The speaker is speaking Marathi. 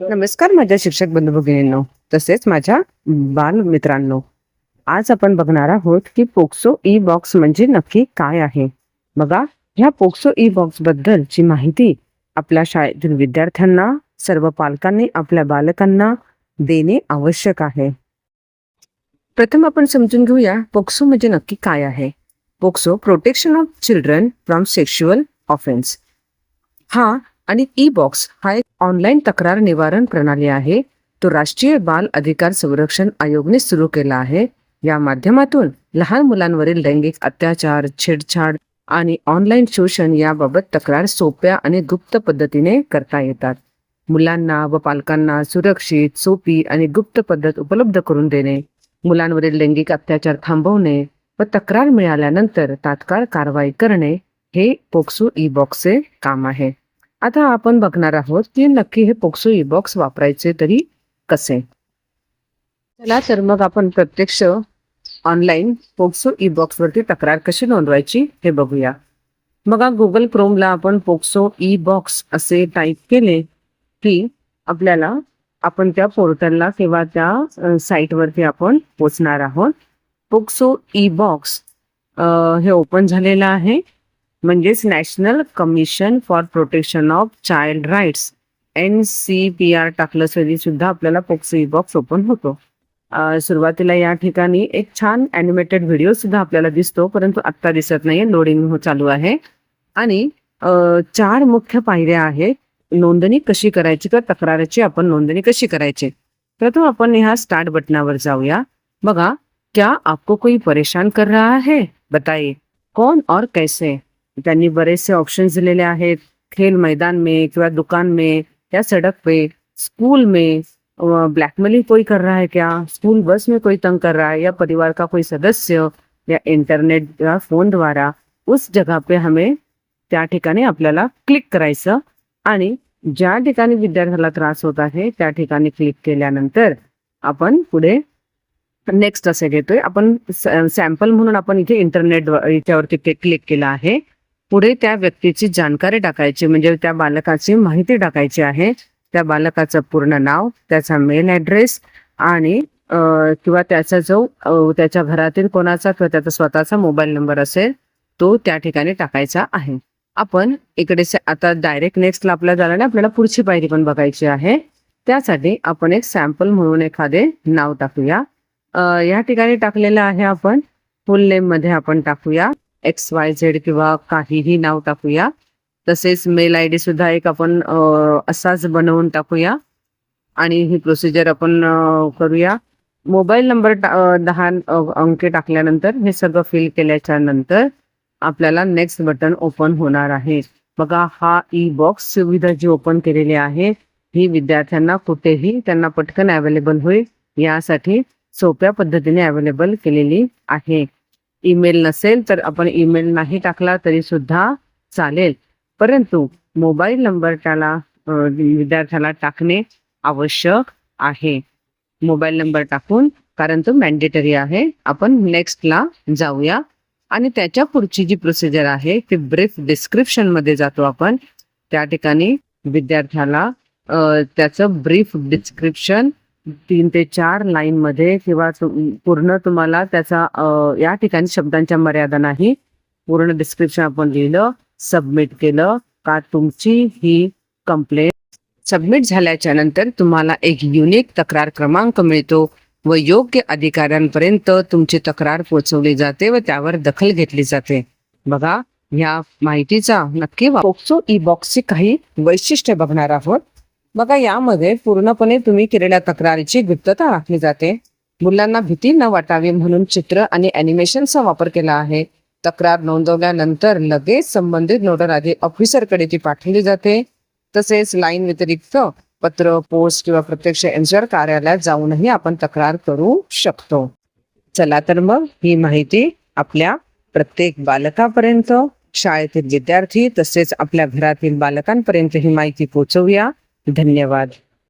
नमस्कार माझ्या शिक्षक बंधू भगिनींनो तसेच माझ्या बालमित्रांनो आज आपण बघणार आहोत की पोक्सो ई बॉक्स म्हणजे नक्की काय आहे? बघा ह्या पोक्सो ई बॉक्स बद्दलची माहिती आपल्या शाळेतील विद्यार्थ्यांना सर्व पालकांनी आपल्या बालकांना देणे आवश्यक आहे. प्रथम आपण समजून घेऊया पोक्सो म्हणजे नक्की काय आहे. POCSO protection of children from sexual offence हा आणि ई बॉक्स हा एक ऑनलाईन तक्रार निवारण प्रणाली आहे. तो राष्ट्रीय बाल अधिकार संरक्षण आयोगने सुरू केला आहे. या माध्यमातून लहान मुलांवरील लैंगिक अत्याचार छेडछाड आणि ऑनलाईन शोषण याबाबत तक्रार सोप्या आणि गुप्त पद्धतीने करता येतात. मुलांना व पालकांना सुरक्षित सोपी आणि गुप्त पद्धत उपलब्ध करून देणे मुलांवरील लैंगिक अत्याचार थांबवणे व तक्रार मिळाल्यानंतर तात्काळ कारवाई करणे हे पोक्सो ई बॉक्सचे काम आहे. आता आपण बघणार आहोत की नक्की हे पोक्सो ई बॉक्स वापरायचे तरी कसे. चला तर मग आपण प्रत्यक्ष ऑनलाईन पोक्सो ई बॉक्स वरती तक्रार कशी नोंदवायची हे बघूया. मग गुगल क्रोमला आपण पोक्सो ई बॉक्स असे टाईप केले की आपल्याला आपण त्या पोर्टलला किंवा त्या साईटवरती आपण पोचणार आहोत. पोक्सो ई बॉक्स हे ओपन झालेलं आहे. म्हणजेच national commission for protection of child rights N C P R टाकलं तरी सुद्धा आपल्याला पोक्सो ई बॉक्स ओपन होतो सुरुवातीला या ठिकाणी एक छान अॅनिमेटेड व्हिडिओ सुद्धा आपल्याला दिसतो परंतु आत्ता दिसत नाहीये लोडिंग हो चालू आहे. आणि चार मुख्य पायऱ्या आहेत नोंदणी कशी करायची किंवा तक्राराची आपण नोंदणी कशी करायची? प्रथम आपण ह्या स्टार्ट बटनावर जाऊया. बघा क्या आपको कोई परेशान कर रहा है? बताइए कौन और कैसे? त्यांनी बरेचसे ऑप्शन्स दिलेले आहेत. खेल मैदान में किंवा दुकान में या सड़क पे स्कूल में ब्लैकमेलिंग कोई कर रहा है क्या? स्कूल बस में कोई तंग कर रहा है? या परिवार का कोई सदस्य या इंटरनेट या फोन द्वारा उस जगह पे हमें त्या ठिकाणी आपल्याला क्लिक करायचं आणि ज्या ठिकाणी विद्यार्थ्याला त्रास होत आहे त्या ठिकाणी क्लिक केल्यानंतर आपण पुढे नेक्स्ट असे घेतोय. आपण सॅम्पल म्हणून आपण इथे इंटरनेट याच्यावरती क्लिक केलं आहे. पुढे त्या व्यक्तीची जानकारी टाकायची. म्हणजे त्या बालकाची माहिती टाकायची आहे. त्या बालकाचं पूर्ण नाव त्याचा मेल ॲड्रेस आणि किंवा त्याचा जो त्याच्या घरातील कोणाचा किंवा त्याचा स्वतःचा मोबाईल नंबर असेल तो त्या ठिकाणी टाकायचा आहे. आपण इकडे से- आता डायरेक्ट नेक्स्टला आपल्याला झालं आपल्याला पुढची पायरी पण बघायची आहे. त्यासाठी आपण एक सॅम्पल म्हणून एखादे नाव टाकूया. या ठिकाणी टाकलेलं आहे आपण. फुल नेममध्ये आपण टाकूया. एक्स वाय झेड किंवा काहीही नाव टाकूया. तसेच मेल आय डी सुद्धा एक आपण असाच बनवून टाकूया. आणि ही प्रोसिजर आपण करूया. मोबाईल नंबर टा- दहा अंके अंकी टाकल्यानंतर हे सगळं फिल केल्याच्यानंतर आपल्याला नेक्स्ट बटन ओपन होणार आहे. बघा हा ई बॉक्स सुविधा जी ओपन केलेली आहे ही विद्यार्थ्यांना कुठेही त्यांना पटकन अवेलेबल होईल. यासाठी सोप्या पद्धतीने अवेलेबल केलेली आहे. ईमेल नसेल तर आपण ईमेल नाही टाकला तरी सुद्धा चालेल. परंतु मोबाईल नंबर त्याला विद्यार्थ्याला टाकणे आवश्यक आहे. मोबाईल नंबर टाकून कारण तो मॅन्डेटरी आहे. आपण नेक्स्टला जाऊया. आणि त्याच्या पुढची जी प्रोसिजर आहे ती ब्रीफ डिस्क्रिप्शनमध्ये जातो आपण. त्या ठिकाणी विद्यार्थ्याला त्याचं ब्रीफ डिस्क्रिप्शन तीन ते चार लाईन मध्ये किंवा पूर्ण तुम्हाला त्याचा या ठिकाणी शब्दांच्या मर्यादा नाही. पूर्ण डिस्क्रिप्शन आपण लिहिलं सबमिट केलं का तुमची ही कंप्लेंट सबमिट झाल्याच्यानंतर तुम्हाला एक युनिक तक्रार क्रमांक मिळतो व योग्य अधिकाऱ्यांपर्यंत तुमची तक्रार पोहोचवली जाते व त्यावर दखल घेतली जाते. बघा या माहितीचा नक्की पोक्सो ई बॉक्सचे काही वैशिष्ट्य बघणार आहोत. बघा यामध्ये पूर्णपणे तुम्ही केलेल्या तक्रारीची गुप्तता राखली जाते. मुलांना भीती न वाटावी म्हणून चित्र आणि अॅनिमेशनचा वापर केला आहे. तक्रार नोंदवल्यानंतर लगेच संबंधित नोडल आधी ऑफिसरकडे ती पाठवली जाते. तसेच लाईन व्यतिरिक्त पत्र पोस्ट किंवा प्रत्यक्ष एन्जर कार्यालयात जाऊनही आपण तक्रार करू शकतो. चला तर मग ही माहिती आपल्या प्रत्येक बालकापर्यंत शाळेतील विद्यार्थी तसेच आपल्या घरातील बालकांपर्यंत ही माहिती पोहोचवूया. धन्यवाद.